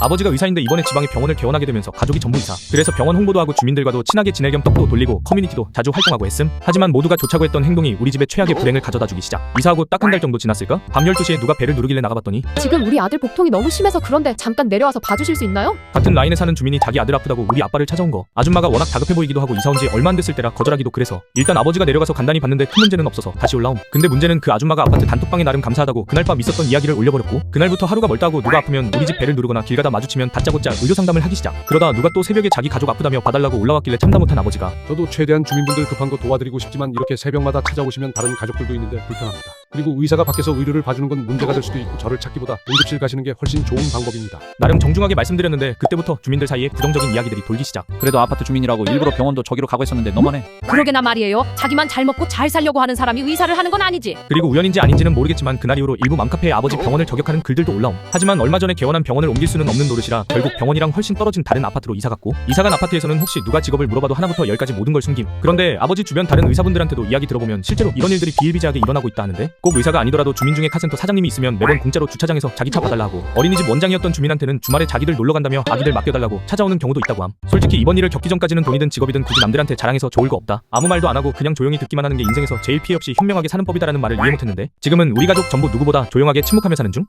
아버지가 의사인데 이번에 지방에 병원을 개원하게 되면서 가족이 전부 의사. 그래서 병원 홍보도 하고 주민들과도 친하게 지낼 겸 떡도 돌리고 커뮤니티도 자주 활동하고 했음. 하지만 모두가 좋자고 했던 행동이 우리 집에 최악의 불행을 가져다 주기 시작. 이사하고 딱 한 달 정도 지났을까? 밤 12시에 누가 배를 누르길래 나가봤더니 지금 우리 아들 복통이 너무 심해서 그런데 잠깐 내려와서 봐주실 수 있나요? 같은 라인에 사는 주민이 자기 아들 아프다고 우리 아빠를 찾아온 거. 아줌마가 워낙 다급해 보이기도 하고 이사 온 지 얼마 안 됐을 때라 거절하기도 그래서 일단 아버지가 내려가서 간단히 봤는데 큰 문제는 없어서 다시 올라옴. 근데 문제는 그 아줌마가 아파트 단톡방에 나름 감사하다고 그날 밤 있었던 이야기를 올려버렸고 그날부터 하루가 멀다고 누가 아프면 우리 집 배를 누르거나 길 가다 마주치면 다짜고짜 의료 상담을 하기 시작. 그러다 누가 또 새벽에 자기 가족 아프다며 봐달라고 올라왔길래 참다 못한 아버지가 저도 최대한 주민분들 급한 거 도와드리고 싶지만 이렇게 새벽마다 찾아오시면 다른 가족들도 있는데 불편합니다. 그리고 의사가 밖에서 의료를 봐주는 건 문제가 될 수도 있고 저를 찾기보다 응급실 가시는 게 훨씬 좋은 방법입니다. 나름 정중하게 말씀드렸는데 그때부터 주민들 사이에 부정적인 이야기들이 돌기 시작. 그래도 아파트 주민이라고 일부러 병원도 저기로 가고 했었는데 너무하네. 그러게나 말이에요. 자기만 잘 먹고 잘 살려고 하는 사람이 의사를 하는 건 아니지. 그리고 우연인지 아닌지는 모르겠지만 그날 이후로 일부 맘카페에 아버지 병원을 저격하는 글들도 올라옴. 하지만 얼마 전에 개원한 병원을 옮길 수는 없는 노릇이라 결국 병원이랑 훨씬 떨어진 다른 아파트로 이사 갔고 이사 간 아파트에서는 혹시 누가 직업을 물어봐도 하나부터 열까지 모든 걸 숨김. 그런데 아버지 주변 다른 의사분들한테도 이야기 들어보면 실제로 이런 일들이 비일비재하게 일어나고 있다 하는데 꼭 의사가 아니더라도 주민 중에 카센터 사장님이 있으면 매번 공짜로 주차장에서 자기 차 봐달라 하고 어린이집 원장이었던 주민한테는 주말에 자기들 놀러 간다며 아기들 맡겨달라고 찾아오는 경우도 있다고 함. 솔직히 이번 일을 겪기 전까지는 돈이든 직업이든 굳이 남들한테 자랑해서 좋을 거 없다. 아무 말도 안 하고 그냥 조용히 듣기만 하는 게 인생에서 제일 피해 없이 현명하게 사는 법이다라는 말을 이해 못했는데 지금은 우리 가족 전부 누구보다 조용하게 침묵하며 사는 중.